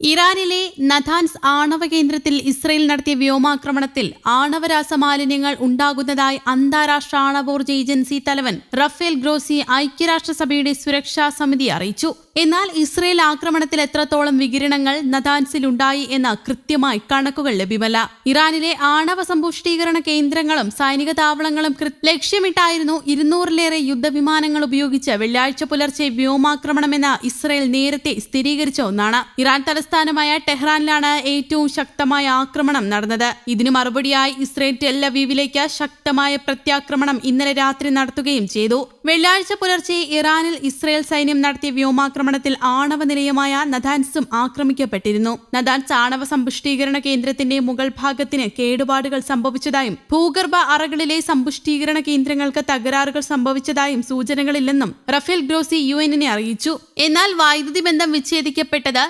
ഇറാനിലെ നഥാൻസ് ആണവ കേന്ദ്രത്തിൽ ഇസ്രയേൽ നടത്തിയ വ്യോമാക്രമണത്തിൽ ആണവരാസ മാലിന്യങ്ങൾ ഉണ്ടാകുന്നതായി അന്താരാഷ്ട്ര ആണവോർജ ഏജൻസി തലവൻ റഫേൽ ഗ്രോസി ഐക്യരാഷ്ട്രസഭയുടെ സുരക്ഷാ സമിതി അറിയിച്ചു. എന്നാൽ ഇസ്രയേൽ ആക്രമണത്തിൽ എത്രത്തോളം വികിരണങ്ങൾ നഥാൻസിൽ ഉണ്ടായി എന്ന കൃത്യമായി കണക്കുകൾ ലഭ്യമല്ല. ഇറാനിലെ ആണവ സമ്പുഷ്ടീകരണ കേന്ദ്രങ്ങളും സൈനിക താവളങ്ങളും ലക്ഷ്യമിട്ടായിരുന്നു ഇരുന്നൂറിലേറെ യുദ്ധവിമാനങ്ങൾ ഉപയോഗിച്ച് വെള്ളിയാഴ്ച പുലർച്ചെ വ്യോമാക്രമണമെന്ന് ഇസ്രയേൽ നേരത്തെ സ്ഥിരീകരിച്ച ഒന്നാണ്. ഇറാൻ തലസ്ഥാനമായ ടെഹ്റാനിലാണ് ഏറ്റവും ശക്തമായ ആക്രമണം നടന്നത്. ഇതിനു മറുപടിയായി ഇസ്രയേൽ ടെല്ലവീവിലേക്ക് ശക്തമായ പ്രത്യാക്രമണം ഇന്നലെ രാത്രി നടത്തുകയും ചെയ്തു. വെള്ളിയാഴ്ച പുലർച്ചെ ഇറാനിൽ ഇസ്രയേൽ സൈന്യം നടത്തിയ വ്യോമാക്രമണത്തിൽ ആണവ നിലയമായ നദാൻസും ആക്രമിക്കപ്പെട്ടിരുന്നു. നദാൻസ് ആണവ സമ്പുഷ്ടീകരണ കേന്ദ്രത്തിന്റെ മുകൾ ഭാഗത്തിന് കേടുപാടുകൾ സംഭവിച്ചതായും ഭൂഗർഭ അറകളിലെ സമ്പുഷ്ടീകരണ കേന്ദ്രങ്ങൾക്ക് തകരാറുകൾ സംഭവിച്ചതായും സൂചനകളില്ലെന്നും റഫേൽ ഗ്രോസി യു എന്നിനെ അറിയിച്ചു. എന്നാൽ വൈദ്യുതി ബന്ധം വിച്ഛേദിക്കപ്പെട്ടത്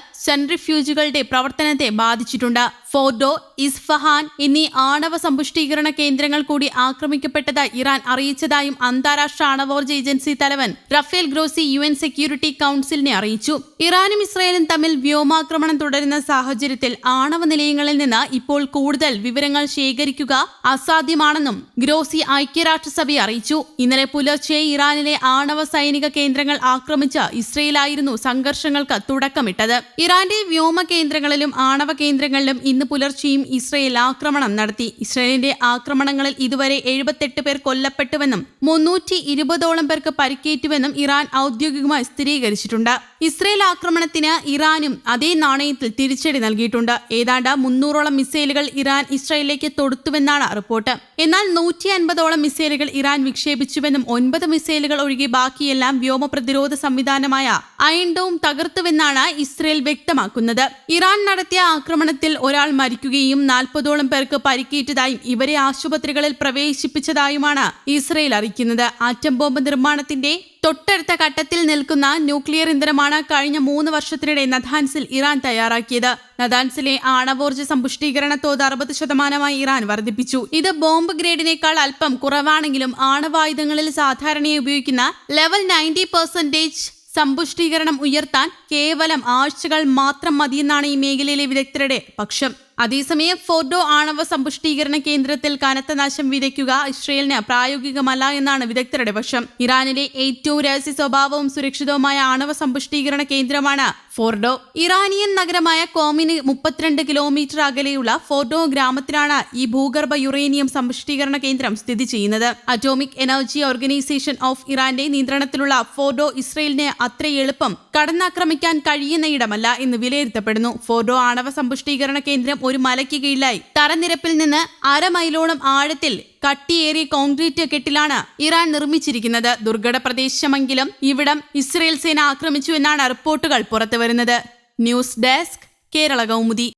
സെൻട്രിഫ്യൂജുകളുടെ പ്രവർത്തനത്തെ ബാധിച്ചിട്ടുണ്ട്. ഫോർഡോ ഇസ്ഫഹാൻ എന്നീ ആണവ സമ്പുഷ്ടീകരണ കേന്ദ്രങ്ങൾ കൂടി ആക്രമിക്കപ്പെട്ടതായി ഇറാൻ അറിയിച്ചതായും അന്താരാഷ്ട്ര ആണവോർജ ഏജൻസി തലവൻ Rafael Grossi U N security കൌൺസിലിനെ അറിയിച്ചു. ഇറാനും ഇസ്രായേലും തമ്മിൽ വ്യോമാക്രമണം തുടരുന്ന സാഹചര്യത്തിൽ ആണവ നിലയങ്ങളിൽ നിന്ന് ഇപ്പോൾ കൂടുതൽ വിവരങ്ങൾ ശേഖരിക്കുക അസാധ്യമാണെന്നും ഗ്രോസി ഐക്യരാഷ്ട്രസഭയെ അറിയിച്ചു. ഇന്നലെ പുലർച്ചെ ഇറാനിലെ ആണവ സൈനിക കേന്ദ്രങ്ങൾ ആക്രമിച്ച ഇസ്രയേലായിരുന്നു സംഘർഷങ്ങൾക്ക് തുടക്കമിട്ടത്. ഇറാന്റെ വ്യോമ കേന്ദ്രങ്ങളിലും ആണവ കേന്ദ്രങ്ങളിലും ഇന്ന് പുലർച്ചെയും ഇസ്രയേൽ ആക്രമണം നടത്തി. ഇസ്രയേലിന്റെ ആക്രമണങ്ങളിൽ ഇതുവരെ എഴുപത്തെട്ട് പേർ കൊല്ലപ്പെട്ടുവെന്നും മുന്നൂറ്റി ഇരുപതോളം പേർക്ക് പരിക്കേറ്റുവെന്നും ഇറാൻ ഔദ്യോഗികമായി സ്ഥിരീകരിച്ചിട്ടുണ്ട്. ഇസ്രയേൽ ആക്രമണത്തിന് ഇറാനും അതേ നാണയത്തിൽ തിരിച്ചടി നൽകിയിട്ടുണ്ട്. ഏതാണ്ട് മുന്നൂറോളം മിസൈലുകൾ ഇറാൻ ഇസ്രയേലിലേക്ക് തൊടുത്തുവെന്നാണ് റിപ്പോർട്ട്. എന്നാൽ നൂറ്റി അൻപതോളം മിസൈലുകൾ ഇറാൻ വിക്ഷേപിച്ചുവെന്നും ഒൻപത് മിസൈലുകൾ ഒഴികെ ബാക്കിയെല്ലാം വ്യോമ പ്രതിരോധ സംവിധാനമായ അയൺഡോം തകർത്തുവെന്നാണ് ഇസ്രയേൽ വ്യക്തമാക്കുന്നത്. ഇറാൻ നടത്തിയ ആക്രമണത്തിൽ ഒരാൾ മരിക്കുകയും നാൽപ്പതോളം പേർക്ക് പരിക്കേറ്റതായും ഇവരെ ആശുപത്രികളിൽ പ്രവേശിപ്പിച്ചതായുമാണ് ഇസ്രയേൽ അറിയിക്കുന്നത്. ആറ്റം ബോംബ് നിർമ്മാണത്തിന്റെ തൊട്ടടുത്ത ഘട്ടത്തിൽ നിൽക്കുന്ന ന്യൂക്ലിയർ ഇന്ധനമാണ് കഴിഞ്ഞ മൂന്ന് വർഷത്തിനിടെ നദാൻസിൽ ഇറാൻ തയ്യാറാക്കിയത്. നദാൻസിലെ ആണവോർജ സമ്പുഷ്ടീകരണ തോത് അറുപത് ശതമാനമായി ഇറാൻ വർദ്ധിപ്പിച്ചു. ഇത് ബോംബ് ഗ്രേഡിനേക്കാൾ അല്പം കുറവാണെങ്കിലും ആണവായുധങ്ങളിൽ സാധാരണയായി ഉപയോഗിക്കുന്ന ലെവൽ നയന്റി പെർസെന്റേജ് സമ്പുഷ്ടീകരണം ഉയർത്താൻ കേവലം ആഴ്ചകൾ മാത്രം മതിയെന്നാണ് ഈ മേഖലയിലെ വിദഗ്ധരുടെ പക്ഷം. അതേസമയം ഫോർഡോ ആണവ സമ്പുഷ്ടീകരണ കേന്ദ്രത്തിൽ കനത്ത നാശം വിതയ്ക്കുക ഇസ്രയേലിന് പ്രായോഗികമല്ല എന്നാണ് വിദഗ്ധരുടെ പക്ഷം. ഇറാനിലെ ഏറ്റവും രഹസ്യ സ്വഭാവവും സുരക്ഷിതവുമായ ആണവ സമ്പുഷ്ടീകരണ കേന്ദ്രമാണ് ഫോർഡോ. ഇറാനിയൻ നഗരമായ കോമിന് മുപ്പത്തിരണ്ട് കിലോമീറ്റർ അകലെയുള്ള ഫോർഡോ ഗ്രാമത്തിലാണ് ഈ ഭൂഗർഭ യുറേനിയം സമ്പുഷ്ടീകരണ കേന്ദ്രം സ്ഥിതി ചെയ്യുന്നത്. അറ്റോമിക് എനർജി ഓർഗനൈസേഷൻ ഓഫ് ഇറാന്റെ നിയന്ത്രണത്തിലുള്ള ഫോർഡോ ഇസ്രയേലിന് അത്ര എളുപ്പം കടന്നാക്രമിക്കാൻ കഴിയുന്ന ഇടമല്ല എന്ന് വിലയിരുത്തപ്പെടുന്നു. ഫോർഡോ ആണവ സമ്പുഷ്ടീകരണ കേന്ദ്രം ഒരു മലയ്ക്ക് കീഴിലായി. തറനിരപ്പിൽ നിന്ന് അരമൈലോളം ആഴത്തിൽ കട്ടിയേറിയ കോൺക്രീറ്റ് കെട്ടിലാണ് ഇറാൻ നിർമ്മിച്ചിരിക്കുന്നത്. ദുർഘട പ്രദേശമെങ്കിലും ഇവിടം ഇസ്രയേൽ സേന ആക്രമിച്ചു എന്നാണ് റിപ്പോർട്ടുകൾ പുറത്തുവരുന്നത്. News desk Kerala Kaumudi.